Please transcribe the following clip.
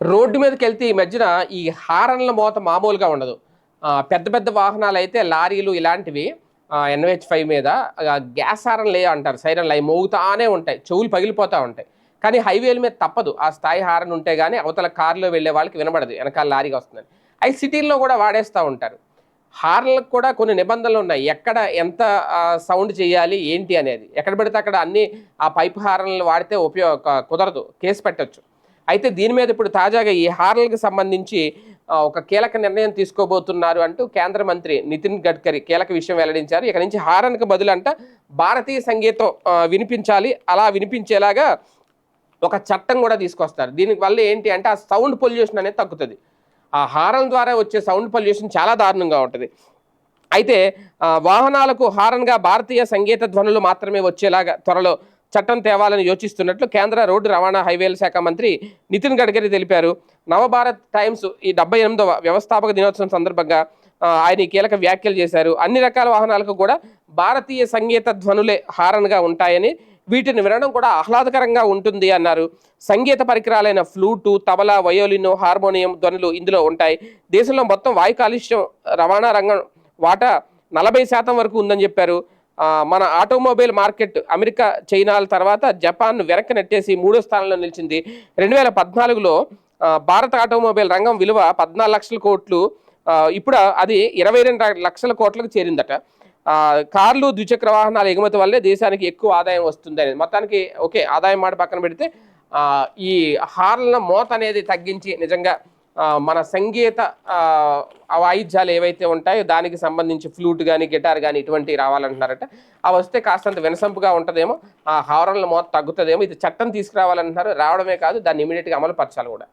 Road మీదకి వెళ్తే ఈ మధ్యన ఈ హారన్ల మోత మామూలుగా ఉండదు. పెద్ద పెద్ద వాహనాలు అయితే లారీలు ఇలాంటివి ఎన్హెచ్ ఫైవ్ మీద గ్యాస్ హారన్లు ఏ అంటారు. సైరన్లు అవి మోగుతానే ఉంటాయి. చెవులు పగిలిపోతూ ఉంటాయి. కానీ హైవేల మీద తప్పదు. ఆ స్థాయి హారన్ ఉంటే కానీ అవతల కారులో వెళ్ళే వాళ్ళకి వినబడదు. వెనకాల లారీగా వస్తుందని. అవి సిటీల్లో కూడా వాడేస్తూ ఉంటారు. హార్న్లకు కూడా కొన్ని నిబంధనలు ఉన్నాయి. ఎక్కడ ఎంత సౌండ్ చేయాలి ఏంటి అనేది. ఎక్కడ పెడితే అక్కడ అన్ని ఆ పైప్ హార్న్లు వాడితే ఉపయోగ కుదరదు. కేసు పెట్టొచ్చు. అయితే దీని మీద ఇప్పుడు తాజాగా ఈ హార్న్లకు సంబంధించి ఒక కీలక నిర్ణయం తీసుకోబోతున్నారు అంటూ కేంద్ర మంత్రి నితిన్ గడ్కరీ కీలక విషయం వెల్లడించారు. ఇక నుంచి హారన్కి బదులు అంట భారతీయ సంగీతం వినిపించాలి. అలా వినిపించేలాగా ఒక చట్టం కూడా తీసుకొస్తారు. దీనివల్ల ఏంటి అంటే ఆ సౌండ్ పొల్యూషన్ అనేది తగ్గుతుంది. ఆ హారన్ ద్వారా వచ్చే సౌండ్ పొల్యూషన్ చాలా దారుణంగా ఉంటుంది. అయితే వాహనాలకు హారన్గా భారతీయ సంగీత ధ్వనులు మాత్రమే వచ్చేలాగా త్వరలో చట్టం తేవాలని యోచిస్తున్నట్లు కేంద్ర రోడ్డు రవాణా హైవేల శాఖ మంత్రి నితిన్ గడ్కరీ తెలిపారు. నవభారత్ టైమ్స్ ఈ డెబ్బై ఎనిమిదవ వ్యవస్థాపక దినోత్సవం సందర్భంగా ఆయన ఈ కీలక వ్యాఖ్యలు చేశారు. అన్ని రకాల వాహనాలకు కూడా భారతీయ సంగీత ధ్వనులే హారన్గా ఉంటాయని వీటిని వినడం కూడా ఆహ్లాదకరంగా ఉంటుంది అన్నారు. సంగీత పరికరాలైన ఫ్లూటు తబలా వయోలిన్ హార్మోనియం ధ్వనులు ఇందులో ఉంటాయి. దేశంలో మొత్తం వాయు కాలుష్యం రవాణా రంగం వాటా నలభై శాతం వరకు ఉందని చెప్పారు. మన ఆటోమొబైల్ మార్కెట్ అమెరికా చైనాల తర్వాత జపాన్ వెనక్కి నెట్టేసి మూడో స్థానంలో నిలిచింది. రెండు వేల పద్నాలుగులో భారత ఆటోమొబైల్ రంగం విలువ పద్నాలుగు లక్షల కోట్లు ఇప్పుడు అది ఇరవై రెండు లక్షల కోట్లకు చేరిందట. కార్లు ద్విచక్ర వాహనాల ఎగుమతి వల్లే దేశానికి ఎక్కువ ఆదాయం వస్తుంది అనేది. మొత్తానికి ఓకే ఆదాయం మాట పక్కన పెడితే ఈ హార్ల మోత అనేది తగ్గించి నిజంగా మన సంగీత వాయిద్యాలు ఏవైతే ఉంటాయో దానికి సంబంధించి ఫ్లూట్ కానీ గిటార్ కానీ ఇటువంటివి రావాలంటున్నారట. అవి వస్తే కాస్తంత వినసంపుగా ఉంటుందేమో ఆ హారన్ల మోత తగ్గుతుందేమో ఇది చట్టం తీసుకురావాలంటున్నారు. రావడమే కాదు దాన్ని ఇమీడియట్గా అమలు పరచాలి కూడా.